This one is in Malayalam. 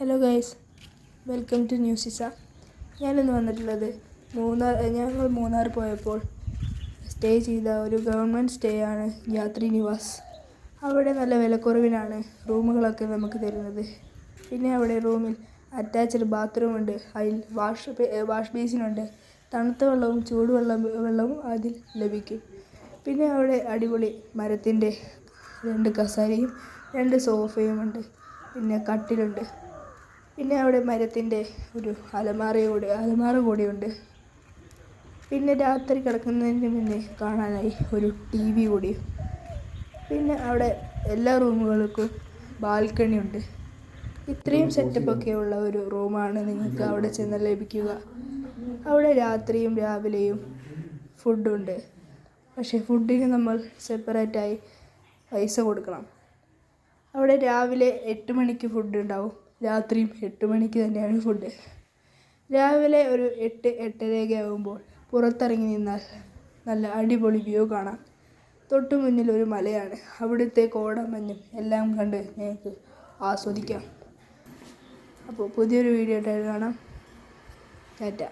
ഹലോ ഗൈസ് വെൽക്കം ടു ന്യൂസിസ ഞാനിന്ന് വന്നിട്ടുള്ളത് മൂന്നാർ ഞങ്ങൾ മൂന്നാർ പോയപ്പോൾ സ്റ്റേ ചെയ്ത ഒരു ഗവൺമെന്റ് സ്റ്റേ ആണ് യാത്രി നിവാസ്. അവിടെ നല്ല വിലക്കുറവിനാണ് റൂമുകളൊക്കെ നമുക്ക് തരുന്നത്. പിന്നെ അവിടെ റൂമിൽ അറ്റാച്ച്ഡ് ബാത്റൂം ഉണ്ട് അതിൽ വാഷ് വാഷ് ബേസിനുണ്ട് തണുത്ത വെള്ളവും ചൂടുവെള്ളം വെള്ളവും അതിൽ ലഭിക്കും. പിന്നെ അവിടെ അടിപൊളി മരത്തിന്റെ രണ്ട് കസാരയും രണ്ട് സോഫയും ഉണ്ട്. പിന്നെ കട്ടിലുണ്ട്. പിന്നെ അവിടെ മരത്തിന്റെ ഒരു അലമാറയോട് കൂടി അലമാര കൂടിയുണ്ട്. പിന്നെ രാത്രി കിടക്കുന്നതിന് മുന്നേ കാണാനായി ഒരു ടി വി കൂടി. പിന്നെ അവിടെ എല്ലാ റൂമുകൾക്കും ബാൽക്കണി ഉണ്ട്. ഇത്രയും സെറ്റപ്പൊക്കെ ഉള്ള ഒരു റൂമാണ് നിങ്ങൾക്ക് അവിടെ ചെന്ന് ലഭിക്കുക. അവിടെ രാത്രിയും രാവിലെയും ഫുഡുണ്ട് പക്ഷേ ഫുഡിന് നമ്മൾ സെപ്പറേറ്റായി പൈസ കൊടുക്കണം. അവിടെ രാവിലെ എട്ട് മണിക്ക് ഫുഡ് ഉണ്ടാവും. രാത്രിയും എട്ട് മണിക്ക് തന്നെയാണ് ഫുഡ് രാവിലെ ഒരു എട്ട് എട്ടരയൊക്കെ ആകുമ്പോൾ പുറത്തിറങ്ങി നിന്നാൽ നല്ല അടിപൊളി വ്യൂ കാണാം. തൊട്ടു മുന്നിൽ ഒരു മലയാണ്. അവിടുത്തെ കോടമഞ്ഞും എല്ലാം കണ്ട് ഞങ്ങൾക്ക് ആസ്വദിക്കാം. അപ്പോൾ പുതിയൊരു വീഡിയോ ആയിട്ട് കാണാം. ടാറ്റ.